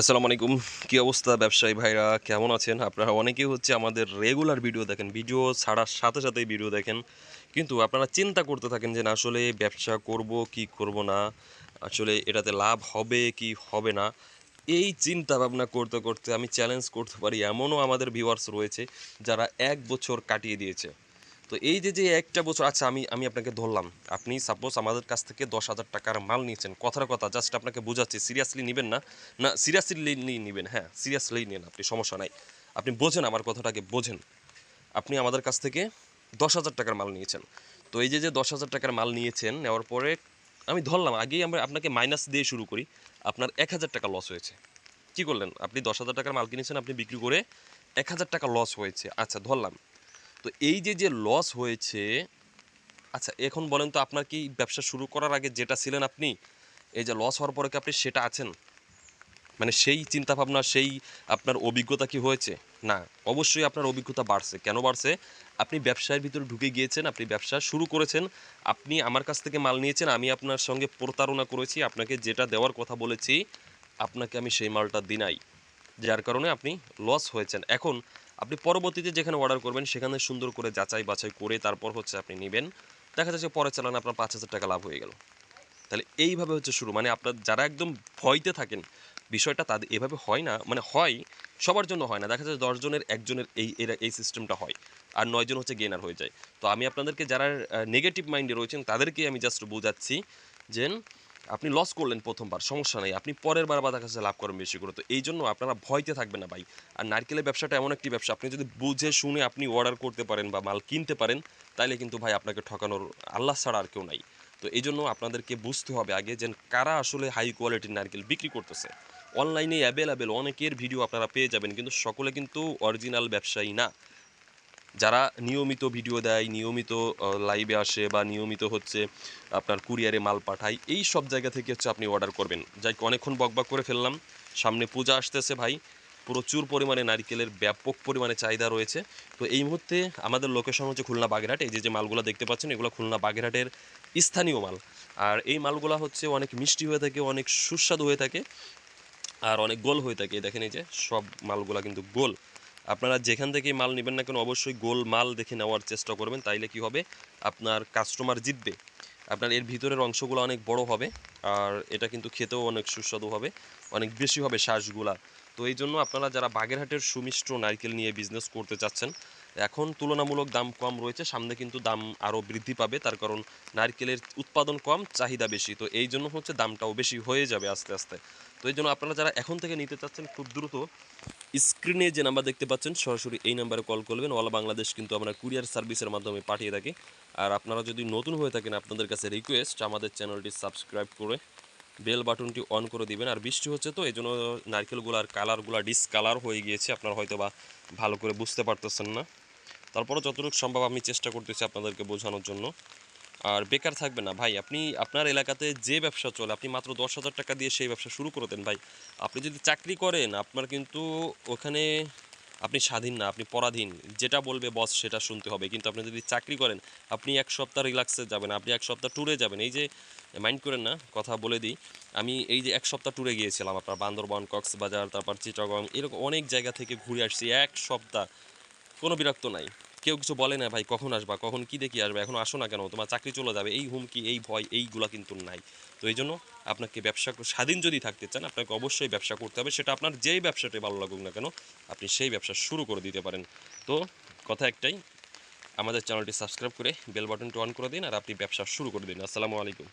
আসসালামু আলাইকুম। কী অবস্থা ব্যবসায়ী ভাইরা? কেমন আছেন? আপনারা অনেকেই হচ্ছে আমাদের রেগুলার ভিডিও দেখেন ভিডিও ছাড়ার সাথে সাথেই ভিডিও দেখেন। কিন্তু আপনারা চিন্তা করতে থাকেন যে না, আসলে ব্যবসা করব, কি করব না? আসলে এটাতে লাভ হবে, কি হবে না? এই চিন্তা ভাবনা করতে করতে আমি চ্যালেঞ্জ করতে পারি এমনও আমাদের ভিউয়ার্স রয়েছে, যারা এক বছর কাটিয়ে দিয়েছে। তো এই যে যে একটা বছর আচ্ছা আমি আমি আপনাকে ধরলাম। আপনি সাপোজ আমাদের কাছ থেকে দশ হাজার টাকার মাল নিয়েছেন। কথার কথা জাস্ট আপনাকে বোঝাচ্ছি সিরিয়াসলি নেবেন না? না সিরিয়াসলি নেবেন হ্যাঁ সিরিয়াসলি নেন আপনি, সমস্যা নাই। আপনি বোঝেন আমার কথাটাকে, বোঝেন। আপনি আমাদের কাছ থেকে দশ হাজার টাকার মাল নিয়েছেন। তো এই যে যে দশ হাজার টাকার মাল নিয়েছেন, নেওয়ার পরে আমি ধরলাম, আগেই আমরা আপনাকে মাইনাস দিয়ে শুরু করি, আপনার এক হাজার টাকা লস হয়েছে। কি করলেন? আপনি দশ হাজার টাকার মাল কিনেছেন, আপনি বিক্রি করে এক হাজার টাকা লস হয়েছে। আচ্ছা ধরলাম। তো এই যে যে লস হয়েছে আচ্ছা এখন বলেন তো আপনার কি ব্যবসা শুরু করার আগে যেটা ছিলেন আপনি, এই যে লস হওয়ার পরে কি আপনি সেটা আছেন? মানে সেই চিন্তা ভাবনা সেই আপনার অভিজ্ঞতা কি হয়েছে? না, অবশ্যই আপনার অভিজ্ঞতা বাড়ছে। কেন বাড়ছে? আপনি ব্যবসার ভিতরে ঢুকে গিয়েছেন, আপনি ব্যবসা শুরু করেছেন, আপনি আমার কাছ থেকে মাল নিয়েছেন, আমি আপনার সঙ্গে প্রতারণা করেছি, আপনাকে যেটা দেওয়ার কথা বলেছি, আপনাকে আমি সেই মালটা দিনাই। যার কারণে আপনি লস হয়েছেন। এখন আপনি পরবর্তীতে যেখানে অর্ডার করবেন, সেখানে সুন্দর করে যাচাই বাছাই করে তারপর হচ্ছে আপনি নেবেন। দেখা যাচ্ছে পরে চালান আপনার পাঁচ হাজার টাকা লাভ হয়ে গেল। তাহলে এইভাবে হচ্ছে শুরু। মানে আপনার যারা একদম ভয়তে থাকেন, বিষয়টা তাদের এভাবে হয় না। মানে হয়, সবার জন্য হয় না। দেখা যায় দশজনের একজনের এই, এরা, এই সিস্টেমটা হয়। আর নয়জন হচ্ছে গেনার হয়ে যায়। তো আমি আপনাদেরকে, যারা নেগেটিভ মাইন্ডে রয়েছেন, তাদেরকে আমি জাস্ট বোঝাচ্ছি যে আপনি লস করলেন প্রথমবার, সমস্যা নেই। আপনি পরের বার বাধা কাছে লাভ করেন বেশি করে। তো এই জন্য আপনারা ভয়তে থাকবেন না ভাই। আর নারকেলের ব্যবসাটা এমন একটি ব্যবসা, আপনি যদি বুঝে শুনে আপনি অর্ডার করতে পারেন বা মাল কিনতে পারেন তাহলে কিন্তু ভাই আপনাকে ঠকানোর আল্লাহ ছাড়া আর কেউ নাই। তো এই জন্য আপনাদেরকে বুঝতে হবে আগে যে কারা আসলে হাই কোয়ালিটির নারকেল বিক্রি করতেছে। অনলাইনে অ্যাভেলেবেল অনেকের ভিডিও আপনারা পেয়ে যাবেন, কিন্তু সকলে কিন্তু অরিজিনাল ব্যবসায়ী না। যারা নিয়মিত ভিডিও দেয়, নিয়মিত লাইভে আসে বা নিয়মিত হচ্ছে আপনার কুরিয়ারে মাল পাঠায়, এই সব জায়গা থেকে হচ্ছে আপনি অর্ডার করবেন। যাই অনেকক্ষণ বকবক করে ফেললাম। সামনে পূজা আসতেছে ভাই। প্রচুর পরিমাণে নারকেলের ব্যাপক পরিমাণে চাহিদা রয়েছে। তো এই মুহূর্তে আমাদের লোকেশন হচ্ছে খুলনা বাগেরহাট। এই যে যে মালগুলো দেখতে পাচ্ছেন, এগুলো খুলনা বাগেরহাটের স্থানীয় মাল। আর এই মালগুলো হচ্ছে অনেক মিষ্টি হয়ে থাকে, অনেক সুস্বাদু হয়ে থাকে আর অনেক গোল হয়ে থাকে। দেখেন এই যে, সব মালগুলা কিন্তু গোল। আপনারা যেখান থেকে মাল নেবেন না কেন অবশ্যই গোল মাল দেখে নেওয়ার চেষ্টা করবেন, তাইলে কি হবে? আপনার কাস্টমার জিতবে। আপনার এর ভিতরের অংশগুলো অনেক বড় হবে, আর এটা কিন্তু খেতেও অনেক সুস্বাদু হবে, অনেক বেশি হবে শ্বাসগুলা। তো এই জন্য আপনারা যারা বাগেরহাটের সুমিষ্ট নারকেল নিয়ে বিজনেস করতে চাচ্ছেন, এখন তুলনামূলক দাম কম রয়েছে, সামনে কিন্তু দাম আরও বৃদ্ধি পাবে, তার কারণ নারকেলের উৎপাদন কম, চাহিদা বেশি। তো এই জন্য হচ্ছে দামটাও বেশি হয়ে যাবে আস্তে আস্তে। তো এই জন্য আপনারা যারা এখন থেকে নিতে চাচ্ছেন, খুব দ্রুত স্ক্রিনে যে নাম্বার দেখতে পাচ্ছেন, সরাসরি এই নাম্বারে কল করবেন। অল বাংলাদেশ কিন্তু আমরা কুরিয়ার সার্ভিসের মাধ্যমে পাঠিয়ে থাকি। আর আপনারা যদি নতুন হয়ে থাকেন, আপনাদের কাছে রিকোয়েস্ট আমাদের চ্যানেলটি সাবস্ক্রাইব করে বেল বাটনটি অন করে দিবেন। আর বৃষ্টি হচ্ছে তো এই জন্য নারকেলগুলার কালারগুলো ডিসকালার হয়ে গিয়েছে। আপনারা হয়তো বা ভালো করে বুঝতে পারতেছেন না। তারপরে যতটুকু সম্ভব আমি চেষ্টা করতেছি আপনাদেরকে বোঝানোর জন্য। আর বেকার থাকবে না। ভাই, আপনি আপনার এলাকাতে যে ব্যবসা চলে, আপনি মাত্র দশ হাজার টাকা দিয়ে সেই ব্যবসা শুরু করে দেন। ভাই, আপনি যদি চাকরি করেন, আপনার কিন্তু ওখানে আপনি স্বাধীন না, আপনি পরাধীন। যেটা বলবে বস সেটা শুনতে হবে। কিন্তু আপনি যদি চাকরি করেন, আপনি এক সপ্তাহ রিল্যাক্সে যাবেন, আপনি এক সপ্তাহ ট্যুরে যাবেন। এই যে মাইন্ড করেন না, কথা বলে দিই। আমি এই যে এক সপ্তাহ ট্যুরে গিয়েছিলাম, আপনার বান্দরবান, কক্সবাজার, তারপর চিটাগং, এরকম অনেক জায়গা থেকে ঘুরে আসছি। এক সপ্তাহ, কোনো বিরক্ত নাই। কেউ কিছু বলে না, ভাই, কখন আসবা? কখন কি দেখি আসবে? এখন আসো না কেন? তোমার চাকরি চলে যাবে। এই হুমকি, এই ভয়, এইগুলা কিন্তু নাই। তো এই জন্য আপনাকে ব্যবসা স্বাধীন যদি থাকতে চান, আপনাকে অবশ্যই ব্যবসা করতে হবে। সেটা আপনার যেই ব্যবসাটাই ভালো লাগুক না কেন, আপনি সেই ব্যবসা শুরু করে দিতে পারেন। তো কথা একটাই, আমাদের চ্যানেলটি সাবস্ক্রাইব করে বেল বাটনটি অন করে দিন আর আপনি ব্যবসা শুরু করে দিন। আসসালামু আলাইকুম।